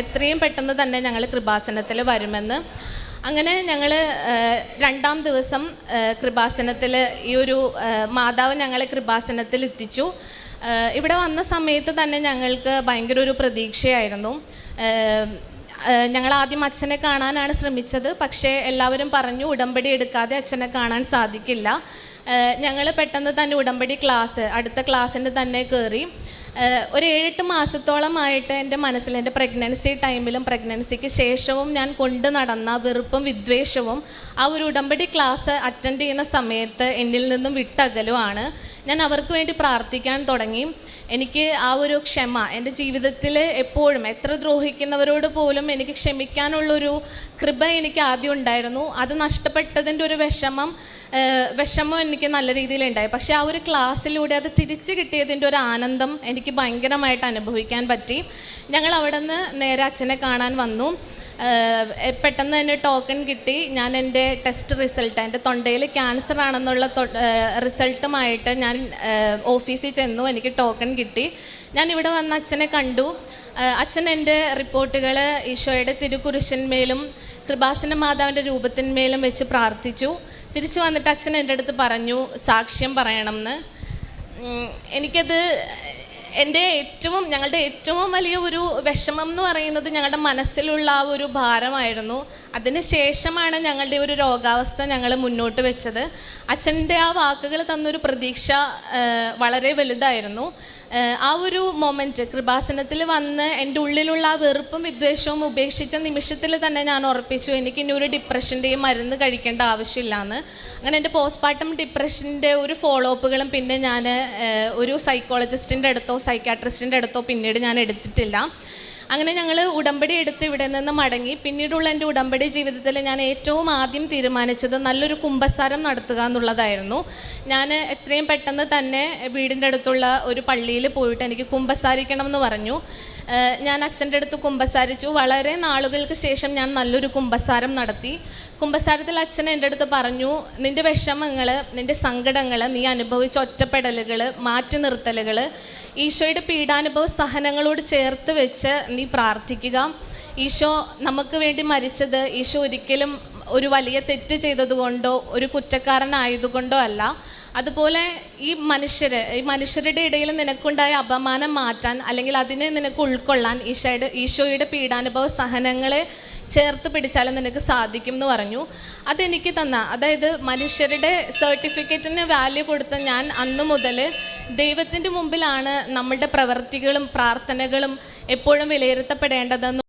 എത്രയും പെട്ടെന്ന് തന്നെ ഞങ്ങൾ കൃപാസനത്തിൽ വരുമെന്ന്. അങ്ങനെ ഞങ്ങൾ രണ്ടാം ദിവസം കൃപാസനത്തിൽ ഈ ഒരു മാതാവ് ഞങ്ങളെ കൃപാസനത്തിൽ എത്തിച്ചു. ഇവിടെ വന്ന സമയത്ത് തന്നെ ഞങ്ങൾക്ക് ഭയങ്കര ഒരു പ്രതീക്ഷയായിരുന്നു. ഞങ്ങൾ ആദ്യം അച്ഛനെ കാണാനാണ് ശ്രമിച്ചത്. പക്ഷേ എല്ലാവരും പറഞ്ഞു ഉടമ്പടി എടുക്കാതെ അച്ഛനെ കാണാൻ സാധിക്കില്ല. ഞങ്ങൾ പെട്ടെന്ന് തന്നെ ഉടമ്പടി ക്ലാസ് അടുത്ത ക്ലാസ്സിന്റെ തന്നെ കയറി ഒരു ഏഴെട്ട് മാസത്തോളമായിട്ട് എന്റെ മനസ്സിൽ എന്റെ പ്രഗ്നൻസി ടൈമിലും പ്രഗ്നൻസിക്ക് ശേഷവും ഞാൻ കൊണ്ടു നടന്ന വെറുപ്പും വിദ്വേഷവും ആ ഒരു ഉടമ്പടി ക്ലാസ് അറ്റൻഡ് ചെയ്യുന്ന സമയത്ത് എന്നിൽ നിന്നും വിട്ടകലുമാണ് ഞാൻ അവർക്ക് വേണ്ടി പ്രാർത്ഥിക്കാൻ തുടങ്ങി. എനിക്ക് ആ ഒരു ക്ഷമ എന്റെ ജീവിതത്തിൽ എപ്പോഴും എത്ര ദ്രോഹിക്കുന്നവരോട് പോലും എനിക്ക് ക്ഷമിക്കാനുള്ളൊരു കൃപ എനിക്ക് ആദ്യം ഉണ്ടായിരുന്നു. അത് നഷ്ടപ്പെട്ടതിന്റെ ഒരു വിഷമം വിഷമം എനിക്ക് നല്ല രീതിയിലുണ്ടായി. പക്ഷേ ആ ഒരു ക്ലാസ്സിലൂടെ അത് തിരിച്ചു കിട്ടിയതിന്റെ ഒരു ആനന്ദം എനിക്ക് ഭയങ്കരമായിട്ട് അനുഭവിക്കാൻ പറ്റി. ഞങ്ങൾ അവിടെ നിന്ന് നേരെ അച്ഛനെ കാണാൻ വന്നു. പെട്ടെന്ന് തന്നെ ടോക്കൺ കിട്ടി. ഞാൻ എന്റെ ടെസ്റ്റ് റിസൾട്ട് എന്റെ തൊണ്ടയിൽ ക്യാൻസർ ആണെന്നുള്ള റിസൾട്ടുമായിട്ട് ഞാൻ ഓഫീസിൽ ചെന്നു. എനിക്ക് ടോക്കൺ കിട്ടി. ഞാൻ ഇവിടെ വന്ന് അച്ഛനെ കണ്ടു. അച്ഛൻ എന്റെ റിപ്പോർട്ടുകൾ ഈശോയുടെ തിരുക്കുരിശന്മേലും കൃപാസന മാതാവിന്റെ രൂപത്തിന്മേലും വെച്ച് പ്രാർത്ഥിച്ചു. തിരിച്ചു വന്നിട്ട് അച്ഛൻ എന്റെ അടുത്ത് പറഞ്ഞു സാക്ഷ്യം പറയണം എന്ന് എനിക്കത് എന്റെ ഏറ്റവും ഞങ്ങളുടെ ഏറ്റവും വലിയ ഒരു വിഷമം എന്ന് പറയുന്നത് ഞങ്ങളുടെ മനസ്സിലുള്ള ആ ഒരു ഭാരമായിരുന്നു. അതിന് ശേഷമാണ് ഞങ്ങളുടെ ഒരു രോഗാവസ്ഥ ഞങ്ങൾ മുന്നോട്ട് വെച്ചത്. അച്ഛന്റെ ആ വാക്കുകൾ തന്നൊരു പ്രതീക്ഷ വളരെ വലുതായിരുന്നു. ആ, ഒരു മൊമെന്റ് കൃപാസനത്തിൽ വന്ന് എന്റെ ഉള്ളിലുള്ള ആ വെറുപ്പും വിദ്വേഷവും ഉപേക്ഷിച്ച നിമിഷത്തിൽ തന്നെ ഞാൻ ഉറപ്പിച്ചു എനിക്ക് ഇനി ഒരു ഡിപ്രഷന്റെയും മരുന്ന് കഴിക്കേണ്ട ആവശ്യമില്ലാന്ന്. അങ്ങനെ എന്റെ പോസ്റ്റ്മോർട്ടം ഡിപ്രഷന്റെ ഒരു ഫോളോ അപ്പുകളും പിന്നെ ഞാൻ ഒരു സൈക്കോളജിസ്റ്റിന്റെ അടുത്തോ സൈക്കാട്രിസ്റ്റിന്റെ അടുത്തോ പിന്നീട് ഞാൻ എടുത്തിട്ടില്ല. അങ്ങനെ ഞങ്ങൾ ഉടമ്പടി എടുത്ത് ഇവിടെ നിന്ന് മടങ്ങി. പിന്നീടുള്ള എന്റെ ഉടമ്പടി ജീവിതത്തിൽ ഞാൻ ഏറ്റവും ആദ്യം തീരുമാനിച്ചത് നല്ലൊരു കുംഭസാരം നടത്തുക എന്നുള്ളതായിരുന്നു. ഞാൻ എത്രയും പെട്ടെന്ന് തന്നെ വീടിന്റെ അടുത്തുള്ള ഒരു പള്ളിയിൽ പോയിട്ട് എനിക്ക് കുംഭസാരിക്കണം എന്ന് പറഞ്ഞു. ഞാൻ അച്ഛന്റെ അടുത്ത് കുമ്പസാരിച്ചു. വളരെ നാളുകൾക്ക് ശേഷം ഞാൻ നല്ലൊരു കുമ്പസാരം നടത്തി. കുമ്പസാരത്തിൽ അച്ഛൻ എന്റെ അടുത്ത് പറഞ്ഞു നിന്റെ വിഷമങ്ങൾ നിന്റെ സങ്കടങ്ങൾ നീ അനുഭവിച്ച ഒറ്റപ്പെടലുകൾ മാറ്റി നിർത്തലുകൾ ഈശോയുടെ പീഡാനുഭവ സഹനങ്ങളോട് ചേർത്ത് വെച്ച് നീ പ്രാർത്ഥിക്കുക. ഈശോ നമുക്ക് വേണ്ടി മരിച്ചത് ഈശോ ഒരിക്കലും ഒരു വലിയ തെറ്റ് ചെയ്തതുകൊണ്ടോ ഒരു കുറ്റക്കാരനായതുകൊണ്ടോ അല്ല. അതുപോലെ ഈ മനുഷ്യര് ഈ മനുഷ്യരുടെ ഇടയിൽ നിനക്കുണ്ടായ അപമാനം മാറ്റാൻ അല്ലെങ്കിൽ അതിനെ നിനക്ക് ഉൾക്കൊള്ളാൻ ഈശോയുടെ ഈശോയുടെ പീഡാനുഭവ സഹനങ്ങളെ ചേർത്ത് പിടിച്ചാൽ നിനക്ക് സാധിക്കും എന്ന് പറഞ്ഞു. അതെനിക്ക് തന്ന അതായത് മനുഷ്യരുടെ സർട്ടിഫിക്കറ്റിന് വാല്യൂ കൊടുത്ത ഞാൻ അന്ന് മുതൽ ദൈവത്തിന്റെ മുമ്പിലാണ് നമ്മളുടെ പ്രവർത്തികളും പ്രാർത്ഥനകളും എപ്പോഴും വിലയിരുത്തപ്പെടേണ്ടതെന്ന്